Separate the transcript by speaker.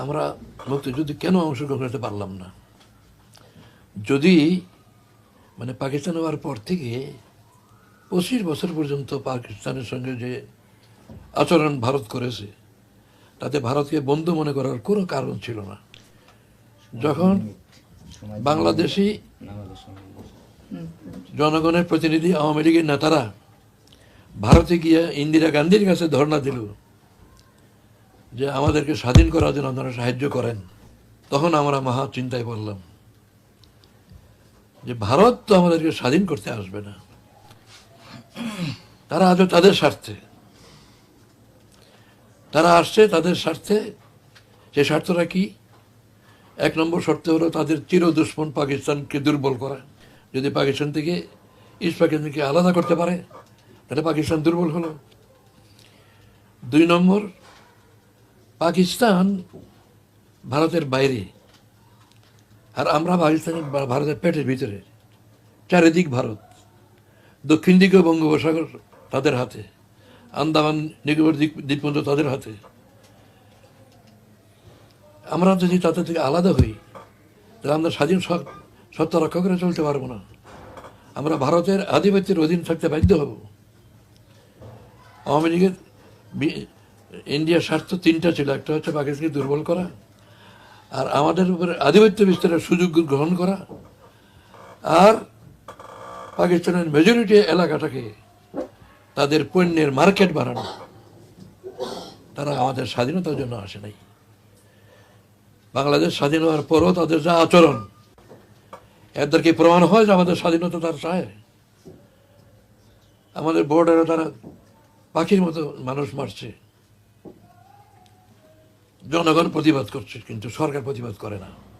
Speaker 1: আমরা মুক্তিযুদ্ধে কেন অংশগ্রহণ করতে পারলাম না? যদি মানে পাকিস্তান হওয়ার পর থেকে পঁচিশ বছর পর্যন্ত পাকিস্তানের সঙ্গে যে আচরণ ভারত করেছে, তাতে ভারতকে বন্ধু মনে করার কোনো কারণ ছিল না। যখন বাংলাদেশি জনগণের প্রতিনিধি, আওয়ামী লীগের নেতারা ভারতে গিয়ে ইন্দিরা গান্ধীর কাছে ধর্ণা দিল যে আমাদেরকে স্বাধীন করার জন্য আপনারা সাহায্য করেন। তখন আমরা মহা চিন্তায় পড়লাম যে ভারত তো আমাদেরকে স্বাধীন করতে আসবে না। তারা আজও তাদের স্বার্থে। তারা আসছে তাদের স্বার্থে। সেই স্বার্থটা কি? এক নম্বর শর্ত হলো তাদের চির দুশ্মন পাকিস্তানকে দুর্বল করা। যদি পাকিস্তান থেকে ইস্ট পাকিস্তানকে আলাদা করতে পারে, তাহলে পাকিস্তান দুর্বল হলো। দুই নম্বর পাকিস্তান ভারতের বাইরে আর আমরা পাকিস্তানের ভারতের পেটের ভিতরে, চারিদিক ভারত, দক্ষিণ দিকে বঙ্গোপসাগর তাদের হাতে, আন্দামান নিকোবর দ্বীপ দ্বীপপুঞ্জ তাদের হাতে। আমরা যদি তাদের থেকে আলাদা হই, তাহলে আমরা স্বাধীন সত্তা রক্ষা করে চলতে পারব না। আমরা ভারতের আধিপত্যের অধীন থাকতে বাধ্য হব। আওয়ামী লীগের ইন্ডিয়ার স্বার্থ তিনটা ছিল, একটা হচ্ছে পাকিস্তানকে দুর্বল করা আর আমাদের উপরে আধিপত্য বিস্তারের সুযোগ গ্রহণ করা আর পাকিস্তানের মেজরিটি এলাকাটাকে তাদের পণ্যের মার্কেট বাড়ানো। তারা আমাদের স্বাধীনতার জন্য আসে নাই। বাংলাদেশ স্বাধীন হওয়ার পরও তাদের যা আচরণ, এদের কি প্রমাণ হয় যে আমাদের স্বাধীনতা তার চায়? আমাদের বর্ডারে তারা পাখির মতো মানুষ মারছে। জনগণ প্রতিবাদ করছে কিন্তু সরকার প্রতিবাদ করে না।